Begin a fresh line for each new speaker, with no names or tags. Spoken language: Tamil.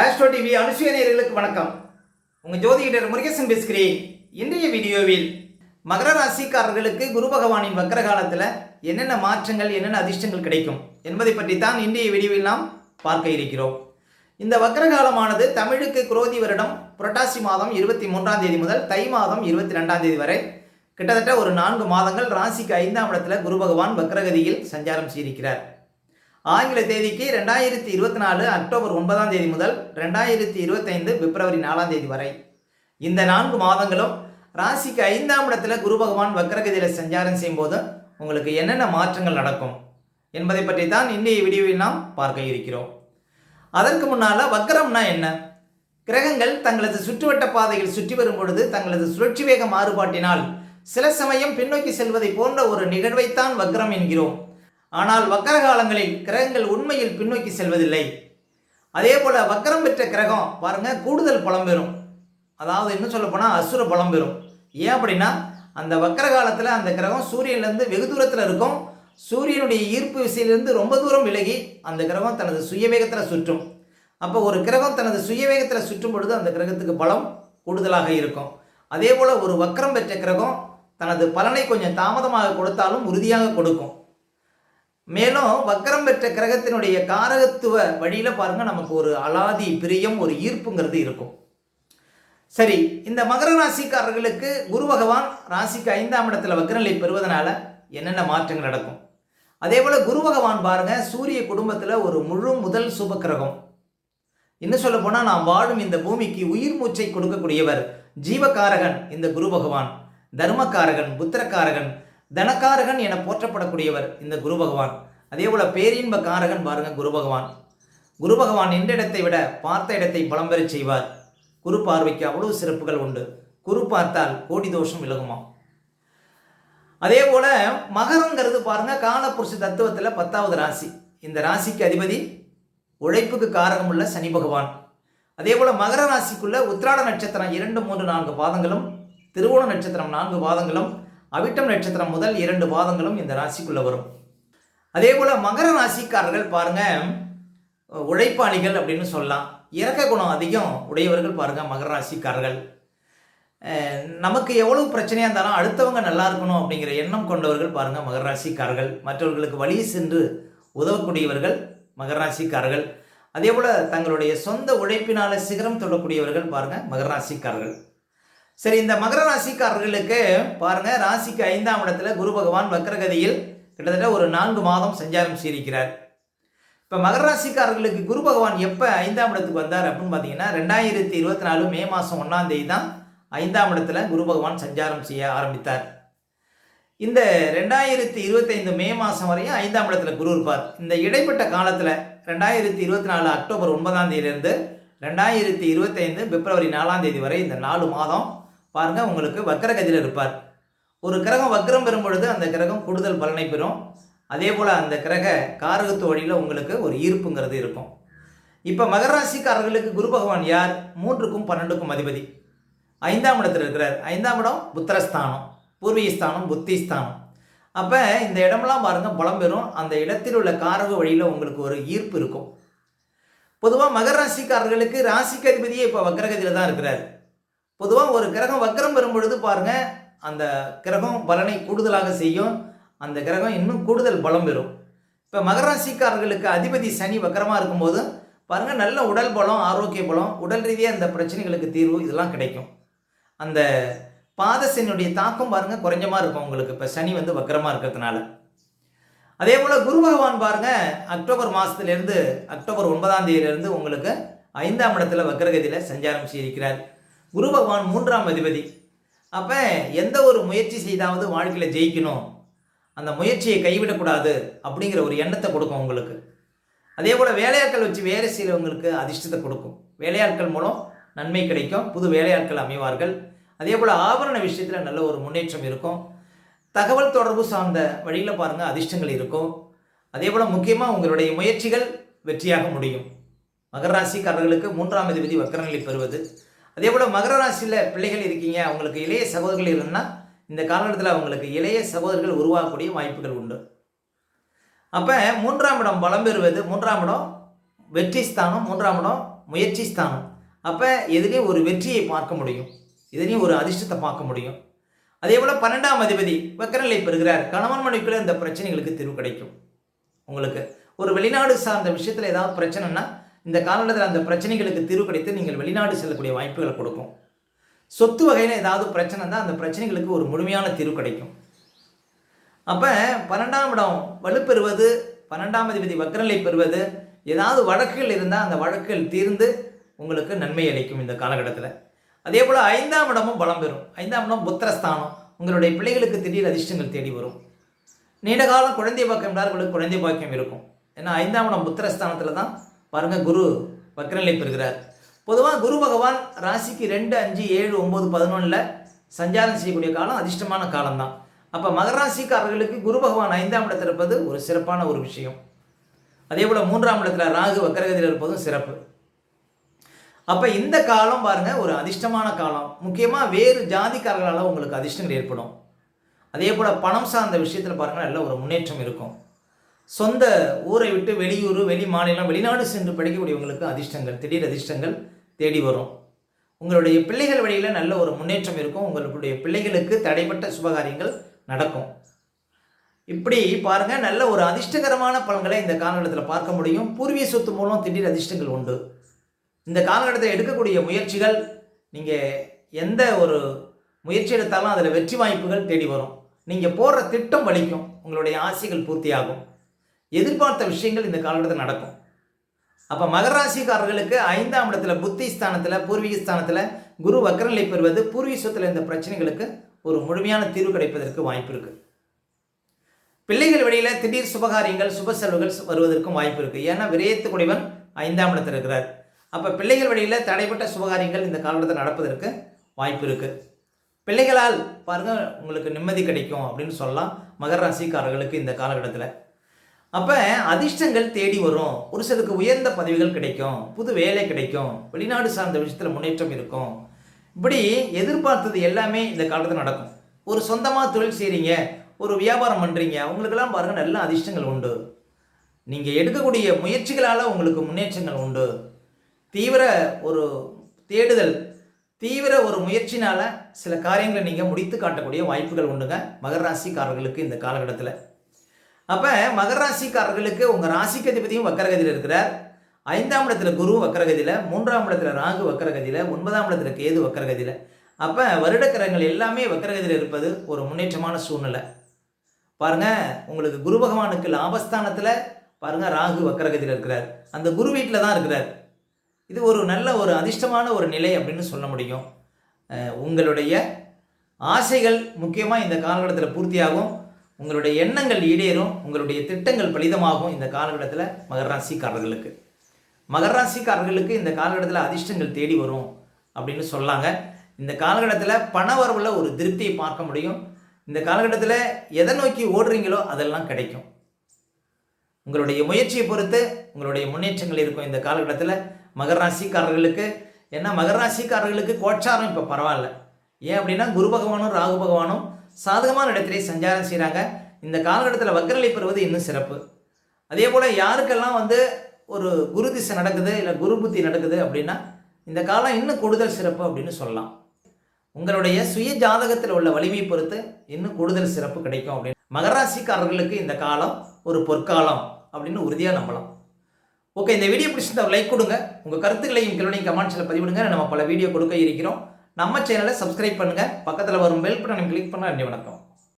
ஆஸ்ட்ரோ டிவி அனுசுய நேர்களுக்கு வணக்கம். உங்கள் ஜோதிடர் முருகேசன் பேசுகிறேன் இன்றைய வீடியோவில் மகர ராசிக்காரர்களுக்கு குரு பகவானின் வக்கர காலத்தில் என்னென்ன மாற்றங்கள் என்னென்ன அதிர்ஷ்டங்கள் கிடைக்கும் என்பதை பற்றி தான் இன்றைய வீடியோவில் நாம் பார்க்க இருக்கிறோம். இந்த வக்கர காலமானது தமிழுக்கு குரோதி வருடம் புரட்டாசி மாதம் இருபத்தி மூன்றாம் தேதி முதல் தை மாதம் இருபத்தி ரெண்டாம் தேதி வரை. கிட்டத்தட்ட ஒரு நான்கு மாதங்கள் ராசிக்கு ஐந்தாம் இடத்துல குரு பகவான் வக்ரகதியில் சஞ்சாரம் செய்திருக்கிறார். ஆங்கில தேதிக்கு ரெண்டாயிரத்தி இருபத்தி நாலு அக்டோபர் ஒன்பதாம் தேதி முதல் ரெண்டாயிரத்தி இருபத்தைந்து பிப்ரவரி நாலாம் தேதி வரை. இந்த நான்கு மாதங்களும் ராசிக்கு ஐந்தாம் இடத்துல குரு பகவான் வக்ரகதியில் சஞ்சாரம் செய்யும்போது உங்களுக்கு என்னென்ன மாற்றங்கள் நடக்கும் என்பதை பற்றி தான் இன்றைய வீடியோவில் நாம் பார்க்க இருக்கிறோம். அதற்கு முன்னால் வக்ரம்னா என்ன? கிரகங்கள் தங்களது சுற்றுவட்ட பாதையில் சுற்றி வரும் பொழுது தங்களது சுழற்சி வேக மாறுபாட்டினால் சில சமயம் பின்னோக்கி செல்வதை போன்ற ஒரு நிகழ்வைத்தான் வக்ரம் என்கிறோம். ஆனால் வக்கர காலங்களில் கிரகங்கள் உண்மையில் பின்னோக்கி செல்வதில்லை. அதே போல வக்கரம் பெற்ற கிரகம் பாருங்க கூடுதல் பலம் பெறும். அதாவது இன்னும் சொல்ல போனால் அசுர பலம் பெறும். ஏன் அப்படின்னா அந்த வக்கர காலத்தில் அந்த கிரகம் சூரியன்லேருந்து வெகு தூரத்தில் இருக்கும். சூரியனுடைய ஈர்ப்பு விசையிலிருந்து ரொம்ப தூரம் விலகி அந்த கிரகம் தனது சுயவேகத்தில் சுற்றும். அப்போ ஒரு கிரகம் தனது சுயவேகத்தில் சுற்றும் பொழுது அந்த கிரகத்துக்கு பலம் கூடுதலாக இருக்கும். அதே போல் ஒரு வக்கரம் பெற்ற கிரகம் தனது பலனை கொஞ்சம் தாமதமாக கொடுத்தாலும் உறுதியாக கொடுக்கும். மேலும் வக்கரம் பெற்ற கிரகத்தினுடைய காரகத்துவ வழியில் பாருங்க நமக்கு ஒரு அலாதி பிரியம் ஒரு ஈர்ப்புங்கிறது இருக்கும். சரி இந்த மகர ராசிக்காரர்களுக்கு குரு பகவான் ராசிக்கு ஐந்தாம் இடத்துல வக்ரநிலை பெறுவதனால என்னென்ன மாற்றங்கள் நடக்கும்? அதே போல குரு பகவான் பாருங்க சூரிய குடும்பத்தில் ஒரு முழு முதல் சுபக்கிரகம் இன்னும் சொல்ல போனால் நாம் வாழும் இந்த பூமிக்கு உயிர் மூச்சை கொடுக்கக்கூடியவர் ஜீவகாரகன் இந்த குரு பகவான். தர்மக்காரகன் புத்திரக்காரகன் தனக்காரகன் என போற்றப்படக்கூடியவர் இந்த குரு பகவான். அதே போல பேரின்ப காரகன் பாருங்க குரு பகவான். குரு பகவான் நின்ற இடத்தை விட பார்த்த இடத்தை பலம் பெறச் செய்வார். குரு பார்வைக்கு அவ்வளவு சிறப்புகள் உண்டு. குரு பார்த்தால் கோடி தோஷம் விலகுமா அதே போல மகரங்கிறது பாருங்க காலப்புருஷ தத்துவத்தில் பத்தாவது ராசி. இந்த ராசிக்கு அதிபதி உழைப்புக்கு காரகம் உள்ள சனி பகவான். அதே போல மகர ராசிக்குள்ள உத்திராட நட்சத்திரம் இரண்டு மூன்று நான்கு பாதங்களும் திருவோண நட்சத்திரம் நான்கு பாதங்களும் அவிட்டம் நட்சத்திரம் முதல் இரண்டு பாதங்களும் இந்த ராசிக்குள்ளே வரும். அதே போல் மகர ராசிக்காரர்கள் பாருங்கள் உழைப்பாளிகள் அப்படின்னு சொல்லலாம். இறக்க குணம் அதிகம் உடையவர்கள் பாருங்கள் மகர ராசிக்காரர்கள். நமக்கு எவ்வளவு பிரச்சனையாக இருந்தாலும் அடுத்தவங்க நல்லா இருக்கணும் அப்படிங்கிற எண்ணம் கொண்டவர்கள் பாருங்கள் மகர ராசிக்காரர்கள். மற்றவர்களுக்கு வழி சென்று உதவக்கூடியவர்கள் மகர ராசிக்காரர்கள். அதே போல் தங்களுடைய சொந்த உழைப்பினால சிகரம் தொடக்கூடியவர்கள் பாருங்கள் மகர ராசிக்காரர்கள். சரி இந்த மகர ராசிக்காரர்களுக்கு பாருங்க ராசிக்கு ஐந்தாம் இடத்துல குரு பகவான் வக்ரகதியில் கிட்டத்தட்ட ஒரு நான்கு மாதம் சஞ்சாரம் செய்திருக்கிறார். இப்போ மகர ராசிக்காரர்களுக்கு குரு பகவான் எப்போ ஐந்தாம் இடத்துக்கு வந்தார் அப்படின்னு பார்த்தீங்கன்னா ரெண்டாயிரத்தி இருபத்தி நாலு மே மாதம் ஒன்றாம் தேதி தான் ஐந்தாம் இடத்துல குரு பகவான் சஞ்சாரம் செய்ய ஆரம்பித்தார். இந்த ரெண்டாயிரத்தி இருபத்தைந்து மே மாதம் வரையும் ஐந்தாம் இடத்துல குரு இருப்பார். இந்த இடைப்பட்ட காலத்தில் ரெண்டாயிரத்தி இருபத்தி நாலு அக்டோபர் ஒன்பதாம் தேதியிலிருந்து ரெண்டாயிரத்தி இருபத்தைந்து பிப்ரவரி நாலாம் தேதி வரை இந்த நாலு மாதம் பாருங்க உங்களுக்கு வக்கரகதியில் இருப்பார். ஒரு கிரகம் வக்கரம் பெறும் பொழுது அந்த கிரகம் கூடுதல் பலனை பெறும். அதே போல் அந்த கிரக காரகத்து வழியில் உங்களுக்கு ஒரு ஈர்ப்புங்கிறது இருக்கும். இப்போ மகர ராசிக்காரர்களுக்கு குரு பகவான் யார்? மூன்றுக்கும் பன்னெண்டுக்கும் அதிபதி. ஐந்தாம் இடத்தில் இருக்கிறார். ஐந்தாம் இடம் புத்திரஸ்தானம். பூர்வீகஸ்தானம் புத்திஸ்தானம். அப்போ இந்த இடமெல்லாம் பாருங்கள் பலம் பெறும். அந்த இடத்தில் உள்ள காரக வழியில் உங்களுக்கு ஒரு ஈர்ப்பு இருக்கும். பொதுவாக மகர ராசிக்காரர்களுக்கு ராசிக்கு அதிபதியே இப்போ வக்கரகதியில் தான் இருக்கிறார். பொதுவாக ஒரு கிரகம் வக்கரம் பெறும் பொழுது பாருங்க அந்த கிரகம் பலனை கூடுதலாக செய்யும். அந்த கிரகம் இன்னும் கூடுதல் பலம் பெறும். இப்போ மகர ராசிக்காரர்களுக்கு அதிபதி சனி வக்கரமாக இருக்கும்போது பாருங்க நல்ல உடல் பலம் ஆரோக்கிய பலம் உடல் ரீதியாக இந்த பிரச்சனைகளுக்கு தீர்வு இதெல்லாம் கிடைக்கும். அந்த பாதசனியுடைய தாக்கம் பாருங்க குறைஞ்சமாக இருக்கும் உங்களுக்கு. இப்போ சனி வந்து வக்கரமாக இருக்கிறதுனால. அதே போல் குரு பகவான் பாருங்க அக்டோபர் மாதத்துலேருந்து அக்டோபர் ஒன்பதாம் தேதியிலேருந்து உங்களுக்கு ஐந்தாம் இடத்துல வக்கரகதியில் சஞ்சாரம் செய்திருக்கிறார். குரு பகவான் மூன்றாம் அதிபதி. அப்போ எந்த ஒரு முயற்சி செய்தாவது வாழ்க்கையில் ஜெயிக்கணும். அந்த முயற்சியை கைவிடக்கூடாது அப்படிங்கிற ஒரு எண்ணத்தை கொடுக்கும் உங்களுக்கு. அதே போல் வேலையாட்கள் வச்சு வேலை செய்கிறவங்களுக்கு அதிர்ஷ்டத்தை கொடுக்கும். வேலையாட்கள் மூலம் நன்மை கிடைக்கும். புது வேலையாட்கள் அமைவார்கள். அதே போல் ஆபரண விஷயத்தில் நல்ல ஒரு முன்னேற்றம் இருக்கும். தகவல் தொடர்பு சார்ந்த வழியில் பாருங்கள் அதிர்ஷ்டங்கள் இருக்கும். அதே போல் முக்கியமாக உங்களுடைய முயற்சிகள் வெற்றியாக முடியும். மகராசிக்காரர்களுக்கு மூன்றாம் அதிபதி வக்கரநிலை பெறுவது. அதே போல் மகர ராசியில் பிள்ளைகள் இருக்கீங்க அவங்களுக்கு இளைய சகோதரர்கள் இருந்தா இந்த காலகட்டத்தில் அவங்களுக்கு இளைய சகோதரர்கள் உருவாகக்கூடிய வாய்ப்புகள் உண்டு. அப்போ மூன்றாம் இடம் பலம் பெறுவது மூன்றாம் இடம் வெற்றி ஸ்தானம் மூன்றாம் இடம் முயற்சி ஸ்தானம். அப்போ எதுலேயும் ஒரு வெற்றியை பார்க்க முடியும் இதுலேயும் ஒரு அதிர்ஷ்டத்தை பார்க்க முடியும். அதே போல் பன்னெண்டாம் அதிபதி வக்கரநிலை பெறுகிறார். கணவன் மனைவிக்குள்ள இந்த பிரச்சனைகளுக்கு தீர்வு கிடைக்கும். உங்களுக்கு ஒரு வெளிநாடு சார்ந்த விஷயத்தில் ஏதாவது பிரச்சனைனா இந்த காலகட்டத்தில் அந்த பிரச்சனைகளுக்கு தீர்வு கிடைத்து நீங்கள் வெளிநாடு செல்லக்கூடிய வாய்ப்புகளை கொடுக்கும். சொத்து வகையில் ஏதாவது பிரச்சனை தான் அந்த பிரச்சனைகளுக்கு ஒரு முழுமையான தீர்வு கிடைக்கும். அப்போ பன்னெண்டாம் இடம் வலுப்பெறுவது பன்னெண்டாம் அதிபதி வக்கரநிலை பெறுவது ஏதாவது வழக்குகள் இருந்தால் அந்த வழக்குகள் தீர்ந்து உங்களுக்கு நன்மை அளிக்கும் இந்த காலகட்டத்தில். அதே போல் ஐந்தாம் இடமும் பலம் பெறும். ஐந்தாம் இடம் புத்திரஸ்தானம். உங்களுடைய பிள்ளைகளுக்கு திடீர் அதிர்ஷ்டங்கள் தேடி வரும். நீண்ட காலம் குழந்தை பாக்கியம் இல்லாதவர்களுக்கு குழந்தை பாக்கியம் இருக்கும். ஏன்னா ஐந்தாம் இடம் புத்திரஸ்தானத்தில் தான் பாருங்கள் குரு வக்கரநிலை பெறுகிறார். பொதுவாக குரு பகவான் ராசிக்கு ரெண்டு அஞ்சு ஏழு ஒம்பது பதினொன்றில் சஞ்சாரம் செய்யக்கூடிய காலம் அதிர்ஷ்டமான காலம்தான். அப்போ மகர ராசிக்காரர்களுக்கு குரு பகவான் ஐந்தாம் இடத்தில் இருப்பது ஒரு சிறப்பான ஒரு விஷயம். அதே போல் மூன்றாம் இடத்துல ராகு வக்கரகதியில் இருப்பதும் சிறப்பு. அப்போ இந்த காலம் பாருங்கள் ஒரு அதிர்ஷ்டமான காலம். முக்கியமாக வேறு ஜாதிக்காரர்களால் உங்களுக்கு அதிர்ஷ்டங்கள் ஏற்படும். அதே போல் பணம் சார்ந்த விஷயத்தில் பாருங்கள் நல்ல ஒரு முன்னேற்றம் இருக்கும். சொந்த ஊரை விட்டு வெளியூர் வெளி மாநிலம் வெளிநாடு சென்று படிக்கக்கூடியவங்களுக்கு அதிர்ஷ்டங்கள் திடீர் அதிர்ஷ்டங்கள் தேடி வரும். உங்களுடைய பிள்ளைகள் வழியில் நல்ல ஒரு முன்னேற்றம் இருக்கும். உங்களுடைய பிள்ளைகளுக்கு தடைப்பட்ட சுபகாரியங்கள் நடக்கும். இப்படி பாருங்க நல்ல ஒரு அதிர்ஷ்டகரமான பலன்களை இந்த காலகட்டத்தில் பார்க்க முடியும். பூர்வீக சொத்து மூலம் திடீர் அதிர்ஷ்டங்கள் உண்டு. இந்த காலகட்டத்தில் எடுக்கக்கூடிய முயற்சிகள் நீங்கள் எந்த ஒரு முயற்சி எடுத்தாலும் அதில் வெற்றி வாய்ப்புகள் தேடி வரும். நீங்கள் போடுற திட்டம் வலிக்கும். உங்களுடைய ஆசைகள் பூர்த்தியாகும். எதிர்பார்த்த விஷயங்கள் இந்த காலகட்டத்தில் நடக்கும். அப்போ மகராசிக்காரர்களுக்கு ஐந்தாம் இடத்துல புத்தி ஸ்தானத்தில் பூர்வீக ஸ்தானத்தில் குரு வக்கரநிலை பெறுவது பூர்வீக சொத்தில் இந்த பிரச்சனைகளுக்கு ஒரு முழுமையான தீர்வு கிடைப்பதற்கு வாய்ப்பு இருக்குது பிள்ளைகள் வழியில் திடீர் சுபகாரியங்கள் சுப செலவுகள் வருவதற்கும் வாய்ப்பு இருக்குது ஏன்னா விரயத்துக்குடையவன் ஐந்தாம் இடத்தில் இருக்கிறார். அப்போ பிள்ளைகள் வழியில் தடைப்பட்ட சுபகாரியங்கள் இந்த காலகட்டத்தில் நடப்பதற்கு வாய்ப்பு இருக்குது பிள்ளைகளால் பாருங்கள் உங்களுக்கு நிம்மதி கிடைக்கும் அப்படின்னு சொல்லலாம் மகர ராசிக்காரர்களுக்கு இந்த காலகட்டத்தில். அப்போ அதிர்ஷ்டங்கள் தேடி வரும். ஒரு சிலருக்கு உயர்ந்த பதவிகள் கிடைக்கும். புது வேலை கிடைக்கும். வெளிநாடு சார்ந்த விஷயத்தில் முன்னேற்றம் இருக்கும். இப்படி எதிர்பார்த்தது எல்லாமே இந்த காலத்தில் நடக்கும். ஒரு சொந்தமாக தொழில் செய்கிறீங்க ஒரு வியாபாரம் பண்ணுறீங்க உங்களுக்கெல்லாம் பாருங்கள் நல்ல அதிர்ஷ்டங்கள் உண்டு. நீங்கள் எடுக்கக்கூடிய முயற்சிகளால் உங்களுக்கு முன்னேற்றங்கள் உண்டு. தீவிர ஒரு தேடுதல் தீவிர ஒரு முயற்சினால் சில காரியங்களை நீங்கள் முடித்து காட்டக்கூடிய வாய்ப்புகள் உண்டுங்க. மகராசிக்காரர்களுக்கு இந்த காலகட்டத்தில். அப்போ மகர ராசிக்காரர்களுக்கு உங்கள் ராசிக்கு அதிபதியும் வக்கரகதியில் இருக்கிறார். ஐந்தாம் இடத்துல குரு வக்கரகதியில் மூன்றாம் இடத்துல ராகு வக்கரகதியில் ஒன்பதாம் இடத்துல கேது வக்கரகதியில். அப்போ வருடக்கிரகங்கள் எல்லாமே வக்கரகதியில் இருப்பது ஒரு முன்னேற்றமான சூழ்நிலை. பாருங்கள் உங்களுக்கு குரு பகவானுக்கு லாபஸ்தானத்தில் பாருங்கள் ராகு வக்கரகதியில் இருக்கிறார். அந்த குரு வீட்டில் தான் இருக்கிறார். இது ஒரு நல்ல ஒரு அதிர்ஷ்டமான ஒரு நிலை அப்படின்னு சொல்ல முடியும். உங்களுடைய ஆசைகள் முக்கியமாக இந்த காலகட்டத்தில் பூர்த்தியாகும். உங்களுடைய எண்ணங்கள் ஈடேறும் உங்களுடைய திட்டங்கள் பலிதமாகும் இந்த காலகட்டத்தில் மகர ராசிக்காரர்களுக்கு. மகர ராசிக்காரர்களுக்கு இந்த காலகட்டத்தில் அதிர்ஷ்டங்கள் தேடி வரும் அப்படின்னு சொல்லாங்க. இந்த காலகட்டத்தில் பணவரவில் ஒரு திருப்தியை பார்க்க முடியும். இந்த காலகட்டத்தில் எதை நோக்கி ஓடுறீங்களோ அதெல்லாம் கிடைக்கும். உங்களுடைய முயற்சியை பொறுத்து உங்களுடைய முன்னேற்றங்கள் இருக்கும் இந்த காலகட்டத்தில் மகர ராசிக்காரர்களுக்கு. ஏன்னா மகர ராசிக்காரர்களுக்கு கோச்சாரம் இப்போ பரவாயில்ல. ஏன் அப்படின்னா குரு பகவானும் ராகு பகவானும் சாதகமான இடத்திலே சஞ்சாரம் செய்கிறாங்க இந்த காலகட்டத்தில் வக்கரலை பெறுவது இன்னும் சிறப்பு. அதே போல் யாருக்கெல்லாம் வந்து ஒரு குரு திசை நடக்குது இல்லை குரு புத்தி நடக்குது அப்படின்னா இந்த காலம் இன்னும் கூடுதல் சிறப்பு அப்படின்னு சொல்லலாம். உங்களுடைய சுய ஜாதகத்தில் உள்ள வலிமை பொறுத்து இன்னும் கூடுதல் சிறப்பு கிடைக்கும் அப்படின்னு. மகராசிக்காரர்களுக்கு இந்த காலம் ஒரு பொற்காலம் அப்படின்னு உறுதியாக நம்பலாம். ஓகே இந்த வீடியோ பிடிச்சிருந்தா லைக் கொடுங்க. உங்கள் கருத்துக்களையும் கிளோனையும் கமெண்ட்ஸில் பதிவிடுங்க. நம்ம பல வீடியோ கொடுக்க இருக்கிறோம். நம்ம சேனலை சப்ஸ்கிரைப் பண்ணுங்கள் பக்கத்தில் வரும் பெல் பட்டனை கிளிக் பண்ண நன்றி வணக்கம்.